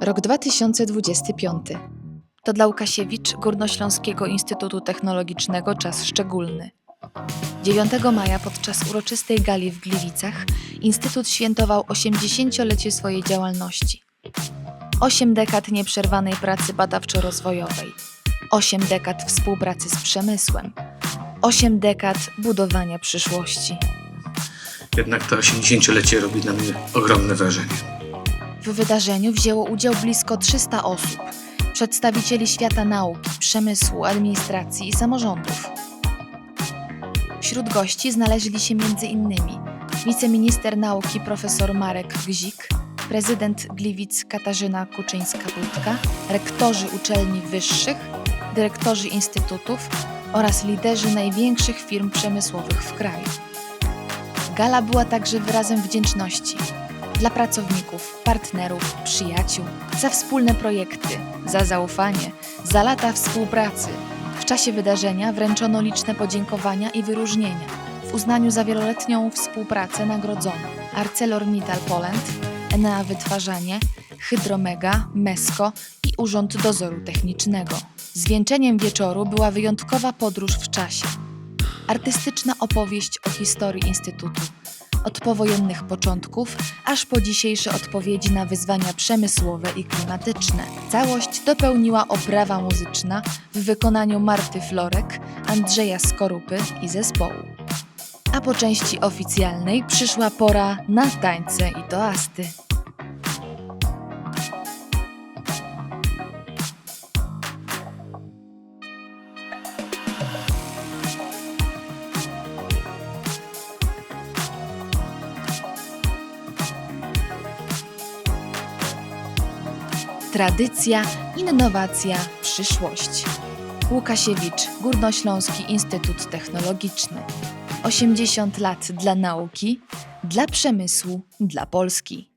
Rok 2025. To dla Łukasiewicz Górnośląskiego Instytutu Technologicznego czas szczególny. 9 maja podczas uroczystej gali w Gliwicach Instytut świętował 80-lecie swojej działalności. 8 dekad nieprzerwanej pracy badawczo-rozwojowej, 8 dekad współpracy z przemysłem, 8 dekad budowania przyszłości. Jednak to 80-lecie robi na mnie ogromne wrażenie. W wydarzeniu wzięło udział blisko 300 osób, przedstawicieli świata nauki, przemysłu, administracji i samorządów. Wśród gości znaleźli się m.in. wiceminister nauki profesor Marek Gzik, prezydent Gliwic Katarzyna Kuczyńska-Budka, rektorzy uczelni wyższych, dyrektorzy instytutów oraz liderzy największych firm przemysłowych w kraju. Gala była także wyrazem wdzięczności dla pracowników, partnerów, przyjaciół, za wspólne projekty, za zaufanie, za lata współpracy. W czasie wydarzenia wręczono liczne podziękowania i wyróżnienia. W uznaniu za wieloletnią współpracę nagrodzono ArcelorMittal Poland, Enea Wytwarzanie, Hydromega, Mesko i Urząd Dozoru Technicznego. Zwieńczeniem wieczoru była wyjątkowa podróż w czasie. Artystyczna opowieść o historii Instytutu, od powojennych początków aż po dzisiejsze odpowiedzi na wyzwania przemysłowe i klimatyczne. Całość dopełniła oprawa muzyczna w wykonaniu Marty Florek, Andrzeja Skorupy i zespołu. A po części oficjalnej przyszła pora na tańce i toasty. Tradycja, innowacja, przyszłość. Łukasiewicz, Górnośląski Instytut Technologiczny. 80 lat dla nauki, dla przemysłu, dla Polski.